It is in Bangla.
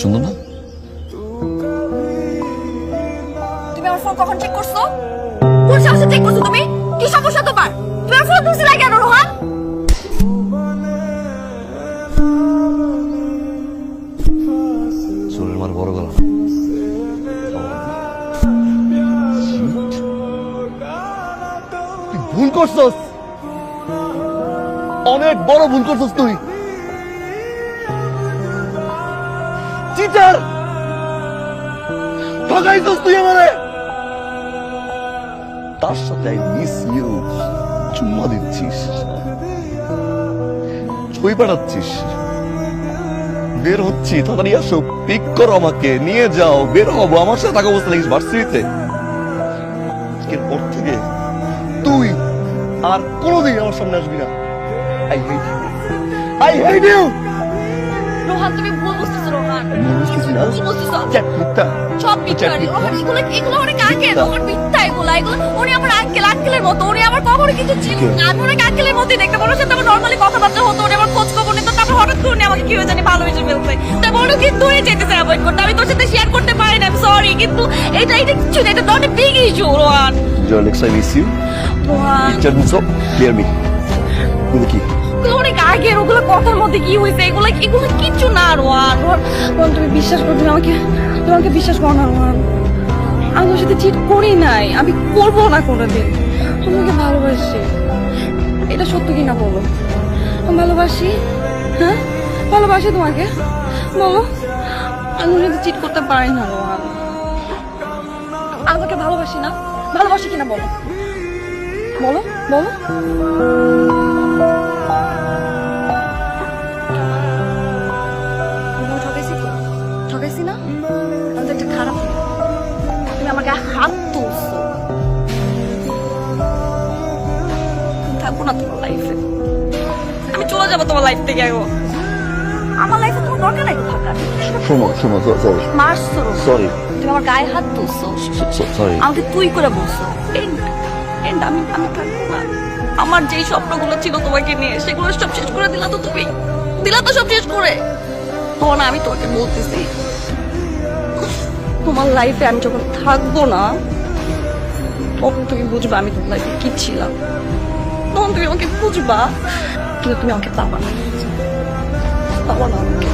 সুন্দর না? তুমি আমার ফোন কখন চেক করছ? কোন সাহসে চেক করছ তুমি? কি সমস্যা তোমার? তুমি আমার ফোন তুলছিলে কেন রোহান? বড় গলা। ভুল করছস। অনেক বড় ভুল করছস তুই। চিটার ঠকাইছস তুই আমারে। তার সাথে মিস ইউ চুম্মা দিচ্ছিস। ছবি পাঠাচ্ছিস। বের হচ্ছি, তাড়াতাড়ি আসো। পিক করো আমাকে, নিয়ে যাও। বের হব। আমার সাথে থাকা অবস্থা দেখিস ভার্সিটিতে এরপর থেকে তুই আর কোনোদিন আমার সামনে আসবি না। I hate you I hate you Rohan তুমি ভুল বুঝতেছো রোহান। কি বুঝতেছো সব মিথ্যা। রোহান এগুলো এগুলো অনেক আঙ্কেল রোহান মিথ্যা এগুলো। এগুলো উনি আমার আঙ্কেল আঙ্কেলের মতো। উনি আমার কখনো কিছু ছিল না। আমি ওনাকে আঙ্কেলের মতোই দেখতে। পারো সাথে আমার নর্মালি কথাবার্তা হতো উনি আমার খোঁজ খবর নিত। তারপর হঠাৎ করে উনি আমাকে কি হয়ে জানি ভালোবেসে ফেলছে তারপর উনি কিন্তু হয়ে যেতেছে অ্যাভয়েড করতে? আমি তোর সাথে শেয়ার করতে পারি না সরি কিন্তু এটা এটা কিছু না এটা not a big issue Rohan. Joy next I miss you Rohan. Chat miss off clear me তুমি কি? ওগুলো অনেক আগের, ওগুলো কথার মধ্যে কি হয়েছে? এগুলো এগুলো কিচ্ছু না, রোহান। রোহান তুমি বিশ্বাস করো, তুমি আমাকে তুমি আমাকে বিশ্বাস করো না, রোহান। আমি তোর সাথে চিট করি নাই। আমি করব না কোনোদিন। আমি তোমাকে ভালোবাসি। এটা সত্য কি না বলো ভালোবাসি। হ্যাঁ? ভালোবাসি তোমাকে। বলো, আমি তোর সাথে চিট করতে পারি না, রোহান। আমাকে ভালোবাসি না। ভালোবাসি কিনা বলো? বলো বলো। তো ঠকাইছি না? আমি তো একটা খারাপ তুমি আমার গায়ে হাত তুলছো। থাকব না তোমার লাইফে আমি চলে যাব তোমার লাইফ থেকে আমার লাইফে তোমার দরকার নাই তো থাকার। শোনো শোনো সরি মারছো। সরি তুমি আমার গায়ে হাত তুলছো। সরি আমাকে তুই করে বলছো। এন্ড আমি আমি থাকব আমার যেই স্বপ্নগুলো ছিল তোমাকে নিয়ে, সেগুলো সব শেষ করে দিলা তো তুমি। দিলা তো সব শেষ করে। তোমার না, আমি তোমাকে বলতেছি, তোমার লাইফে আমি যখন থাকব না, তখন তুমি বুঝবা আমি তোমার লাইফে কি ছিলাম। তখন তুমি আমাকে বুঝবা, কিন্তু তুমি আমাকে পাবা না। পাবা না আমাকে।